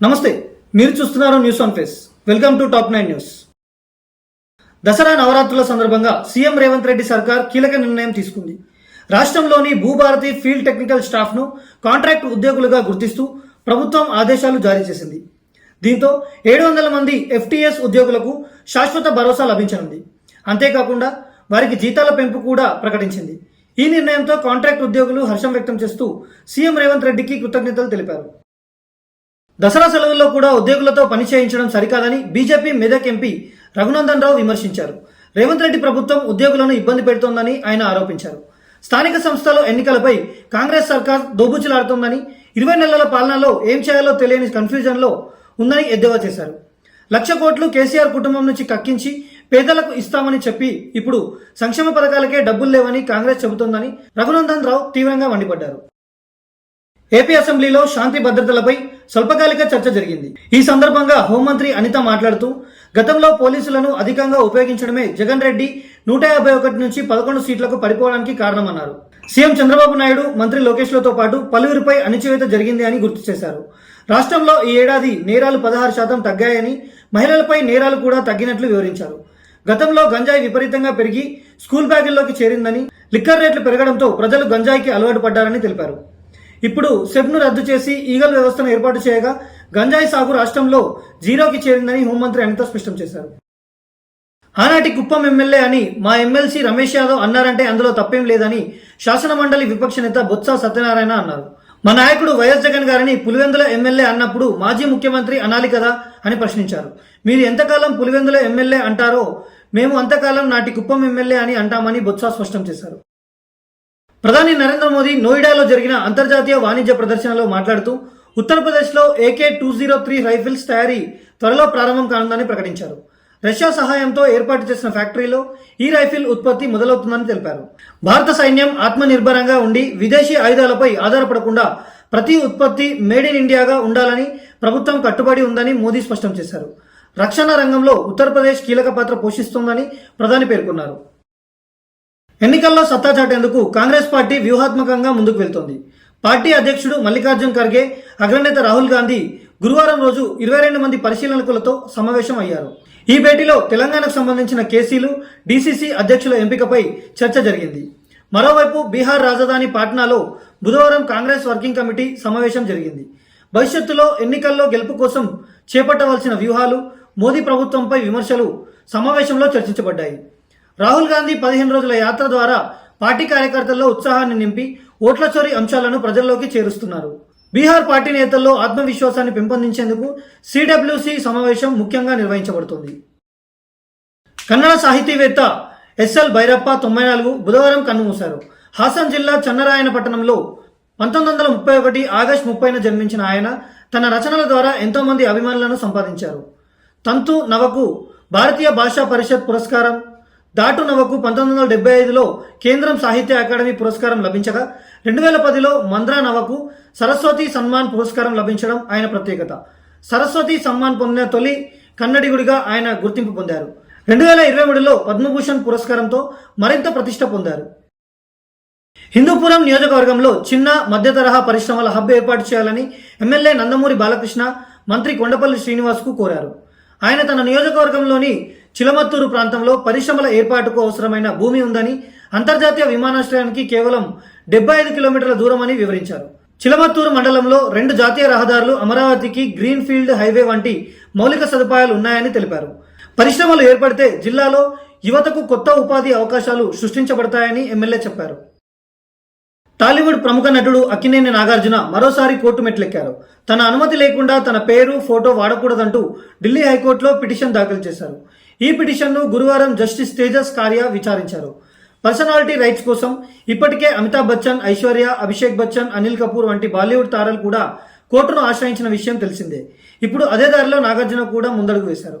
నమస్తే మీరు చూస్తున్నారు news on face welcome to top nine news Dasara నవరాత్రుల సందర్భంగా సీఎం రేవంత్ రెడ్డి సర్కార్ కీలక నిర్ణయం తీసుకుంది. రాష్ట్రంలోని భూభారతి ఫీల్డ్ టెక్నికల్ స్టాఫ్ను కాంట్రాక్ట్ ఉద్యోగులుగా గుర్తిస్తూ ప్రభుత్వం ఆదేశాలు జారీ చేసింది. దీంతో ఏడు వందల మంది ఎఫ్టీఎస్ ఉద్యోగులకు శాశ్వత భరోసా లభించనుంది. అంతేకాకుండా వారికి జీతాల పెంపు కూడా ప్రకటించింది. ఈ నిర్ణయంతో కాంట్రాక్ట్ ఉద్యోగులు హర్షం వ్యక్తం చేస్తూ సీఎం రేవంత్ రెడ్డికి కృతజ్ఞతలు తెలిపారు. దసరా సెలవుల్లో కూడా ఉద్యోగులతో పని చేయించడం సరికాదని బీజేపీ మెదక్ ఎంపీ రఘునందన్ రావు విమర్శించారు. రేవంత్ రెడ్డి ప్రభుత్వం ఉద్యోగులను ఇబ్బంది పెడుతోందని ఆయన ఆరోపించారు. స్థానిక సంస్థల ఎన్నికలపై కాంగ్రెస్ సర్కార్ దోబుచులాడుతోందని ఇరవై నెలల పాలనలో ఏం చేయాలో తెలియని కన్ఫ్యూజన్లో ఉందని ఎద్దేవా చేశారు. లక్ష కోట్లు కేసీఆర్ కుటుంబం నుంచి కక్కించి పేదలకు ఇస్తామని చెప్పి ఇప్పుడు సంక్షేమ పథకాలకే డబ్బులు లేవని కాంగ్రెస్ చెబుతోందని రఘునందన్ రావు తీవ్రంగా మండిపడ్డారు. ఏపీ అసెంబ్లీలో శాంతి భద్రతలపై స్వల్పకాలిక చర్చ జరిగింది. ఈ సందర్భంగా హోంమంత్రి అనిత మాట్లాడుతూ గతంలో పోలీసులను అధికంగా ఉపయోగించడమే జగన్ రెడ్డి నూట యాభై ఒకటి నుంచి పదకొండు సీట్లకు పడిపోవడానికి కారణమన్నారు. సీఎం చంద్రబాబు నాయుడు మంత్రి లోకేష్లతో పాటు పలువురిపై అణిచివేత జరిగింది అని గుర్తు చేశారు. రాష్ట్రంలో ఈ ఏడాది నేరాలు పదహారు శాతం తగ్గాయని మహిళలపై నేరాలు కూడా తగ్గినట్లు వివరించారు. గతంలో గంజాయి విపరీతంగా పెరిగి స్కూల్ బ్యాగుల్లోకి చేరిందని లిక్కర్ రేట్లు పెరగడంతో ప్రజలు గంజాయికి అలవాటు పడ్డారని తెలిపారు. ఇప్పుడు సెబ్ను రద్దు చేసి ఈగల్ వ్యవస్థను ఏర్పాటు చేయగా గంజాయి సాగు రాష్ట్రంలో జీరోకి చేరిందని హోంమంత్రి అనిత స్పష్టం చేశారు. ఆనాటి కుప్పం ఎమ్మెల్యే అని మా ఎమ్మెల్సీ రమేష్ యాదవ్ అన్నారంటే అందులో తప్పేం లేదని శాసన మండలి విపక్ష నేత బొత్స సత్యనారాయణ అన్నారు. మా నాయకుడు వైఎస్ జగన్ గారిని పులివెందుల ఎమ్మెల్యే అన్నప్పుడు మాజీ ముఖ్యమంత్రి అనాలి కదా అని ప్రశ్నించారు. మీరు ఎంతకాలం పులివెందుల ఎమ్మెల్యే అంటారో మేము అంతకాలం నాటి కుప్పం ఎమ్మెల్యే అని అంటామని బొత్స స్పష్టం చేశారు. ప్రధాని నరేంద్ర మోదీ నోయిడాలో జరిగిన అంతర్జాతీయ వాణిజ్య ప్రదర్శనలో మాట్లాడుతూ ఉత్తరప్రదేశ్లో AK two zero three rifles తయారీ త్వరలో ప్రారంభం కానుందని ప్రకటించారు. రష్యా సహాయంతో ఏర్పాటు చేసిన ఫ్యాక్టరీలో ఈ రైఫిల్ ఉత్పత్తి మొదలవుతుందని తెలిపారు. భారత సైన్యం ఆత్మనిర్భరంగా ఉండి విదేశీ ఆయుధాలపై ఆధారపడకుండా ప్రతి ఉత్పత్తి మేడ్ ఇన్ ఇండియాగా ఉండాలని ప్రభుత్వం కట్టుబడి ఉందని మోదీ స్పష్టం చేశారు. రక్షణ రంగంలో ఉత్తరప్రదేశ్ కీలక పాత్ర పోషిస్తోందని ప్రధాని పేర్కొన్నారు. ఎన్నికల్లో సత్తా చాటేందుకు కాంగ్రెస్ పార్టీ వ్యూహాత్మకంగా ముందుకు వెళ్తోంది. పార్టీ అధ్యక్షుడు మల్లికార్జున్ ఖర్గే అగ్రనేత రాహుల్ గాంధీ గురువారం రోజు ఇరవై రెండు మంది పరిశీలకులతో సమావేశం అయ్యారు. ఈ భేటీలో తెలంగాణకు సంబంధించిన కేసీలు డీసీసీ అధ్యక్షుల ఎంపికపై చర్చ జరిగింది. మరోవైపు బీహార్ రాజధాని పాట్నాలో బుధవారం కాంగ్రెస్ వర్కింగ్ కమిటీ సమావేశం జరిగింది. భవిష్యత్తులో ఎన్నికల్లో గెలుపు కోసం చేపట్టవలసిన వ్యూహాలు మోదీ ప్రభుత్వంపై విమర్శలు సమావేశంలో చర్చించబడ్డాయి. రాహుల్ గాంధీ పదిహేను రోజుల యాత్ర ద్వారా పార్టీ కార్యకర్తల్లో ఉత్సాహాన్ని నింపి ఓట్ల చోరీ అంశాలను ప్రజల్లోకి చేరుస్తున్నారు. బీహార్ పార్టీ నేతల్లో ఆత్మవిశ్వాసాన్ని పెంపొందించేందుకు సిడబ్ల్యూసి సమావేశం ముఖ్యంగా నిర్వహించబడుతుంది. కన్నడ సాహితీవేత్త ఎస్ఎల్ భైరప్ప తొంభై నాలుగు బుధవారం కన్నుమూశారు. హాసన్ జిల్లా చన్నరాయన పట్టణంలో పంతొమ్మిది వందల ముప్పై ఒకటి ఆగస్టు ముప్పైన జన్మించిన ఆయన తన రచనల ద్వారా ఎంతోమంది అభిమానులను సంపాదించారు. తంతు నవకు భారతీయ భాషా పరిషత్ పురస్కారం దాటు నవకు పంతొమ్మిది వందల డెబ్బై ఐదులో కేంద్రం సాహిత్య అకాడమీ పురస్కారం లభించగా రెండు వేల పదిలో మంద్రా నవకు సరస్వతి సన్మాన్ పురస్కారం లభించడం ఆయన ప్రత్యేకత. సరస్వతి సన్మాన్ పొందిన తొలి కన్నడిగుడిగా ఆయన గుర్తింపు పొందారు. రెండు వేల ఇరవై మూడులో పద్మభూషణ్ పురస్కారంతో మరింత ప్రతిష్ట పొందారు. హిందూపురం నియోజకవర్గంలో చిన్న మధ్య తరహా పరిశ్రమల హబ్ ఏర్పాటు చేయాలని ఎమ్మెల్యే నందమూరి బాలకృష్ణ మంత్రి కొండపల్లి శ్రీనివాస్కు కోరారు. ఆయన తన నియోజకవర్గంలోని చిలమత్తూరు ప్రాంతంలో పరిశ్రమల ఏర్పాటుకు అవసరమైన భూమి ఉందని అంతర్జాతీయ విమానాశ్రయానికి కేవలం డెబ్బై ఐదు కిలోమీటర్ల దూరం అని వివరించారు. చిలమత్తూరు మండలంలో రెండు జాతీయ రహదారులు అమరావతికి గ్రీన్ ఫీల్డ్ హైవే వంటి మౌలిక సదుపాయాలు ఉన్నాయని తెలిపారు. పరిశ్రమలు ఏర్పడితే జిల్లాలో యువతకు కొత్త ఉపాధి అవకాశాలు సృష్టించబడతాయని ఎమ్మెల్యే చెప్పారు. టాలీవుడ్ ప్రముఖ నటుడు అక్కినేని నాగార్జున మరోసారి కోర్టు మెట్లెక్కారు. తన అనుమతి లేకుండా తన పేరు ఫోటో వాడకూడదంటూ ఢిల్లీ హైకోర్టులో పిటిషన్ దాఖలు చేశారు. ఈ పిటిషన్ను గురువారం జస్టిస్ తేజస్ కార్య విచారించారు. పర్సనాలిటీ రైట్స్ కోసం ఇప్పటికే అమితాబ్ బచ్చన్ ఐశ్వర్య అభిషేక్ బచ్చన్ అనిల్ కపూర్ వంటి బాలీవుడ్ తారలు కూడా కోర్టును ఆశ్రయించిన విషయం తెలిసిందే. ఇప్పుడు అదే దారిలో నాగార్జున కూడా ముందడుగు వేశారు.